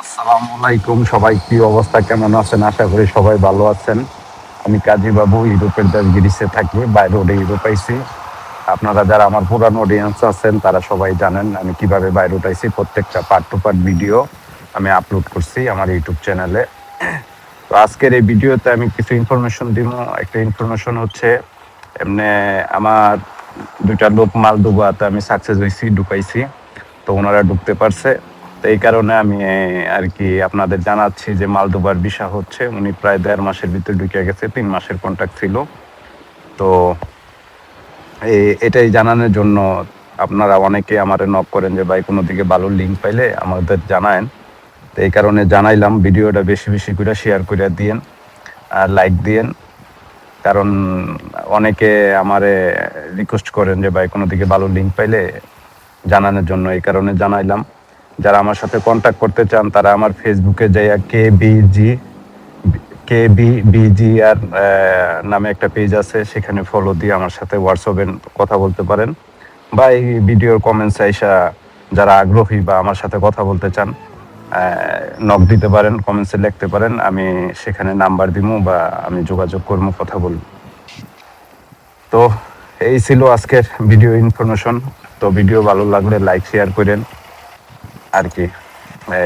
আসসালামু আলাইকুম, সবাই কি অবস্থা, কেমন আছেন? আশা করি সবাই ভালো আছেন। আমি কাজী বাবু, ইউরোপের দেশ গ্রিসে থাকি, বাইরে ওডে ইউরোপ আইসি আপনারা যারা আমার পুরানো অডিয়েন্স আছেন, তারা সবাই জানেন আমি কীভাবে বাইরে উঠাইছি প্রত্যেকটা পার্ট টু পার্ট ভিডিও আমি আপলোড করছি আমার ইউটিউব চ্যানেলে তো আজকের এই ভিডিওতে আমি কিছু ইনফরমেশন দিব। একটা ইনফরমেশন হচ্ছে, এমনি আমার দুইটা লোক মাল ডুবাতে আমি সাকসেস হয়েছি ঢুকাইছি। তো ওনারা ঢুকতে পারছে। তো এই কারণে আমি আর কি আপনাদের জানাচ্ছি যে মালদোবার বিষা হচ্ছে। উনি প্রায় দেড় মাসের ভিতরে ঢুকে গেছে, তিন মাসের কন্ট্যাক্ট ছিল। তো এটাই জানানোর জন্য আপনারা অনেকে আমার নক করেন যে, ভাই, কোনো দিকে ভালো লিঙ্ক পাইলে আমাদের জানায়েন। তো এই কারণে জানাইলাম, ভিডিওটা বেশি বেশি করে শেয়ার করে দিয়েন, আর লাইক দিয়েন। কারণ অনেকে আমারে রিকোয়েস্ট করেন যে, ভাই, কোনো দিকে ভালো লিঙ্ক পাইলে জানানোর জন্য। এই কারণে জানাইলাম। যারা আমার সাথে কন্ট্যাক্ট করতে চান, তারা আমার ফেসবুকে যাইয়া K B G K B B G R নামে একটা পেজ আছে, সেখানে ফলো দিয়ে আমার সাথে হোয়াটসঅ্যাপে কথা বলতে পারেন। বা এই ভিডিওর কমেন্টস আইসা যারা আগ্রহী বা আমার সাথে কথা বলতে চান নক দিতে পারেন কমেন্টসে লিখতে পারেন, আমি সেখানে নাম্বার দিব বা আমি যোগাযোগ করব কথা বলব। তো এই ছিল আজকের ভিডিও ইনফরমেশন তো ভিডিও ভালো লাগলে লাইক শেয়ার করেন। আর কি এ,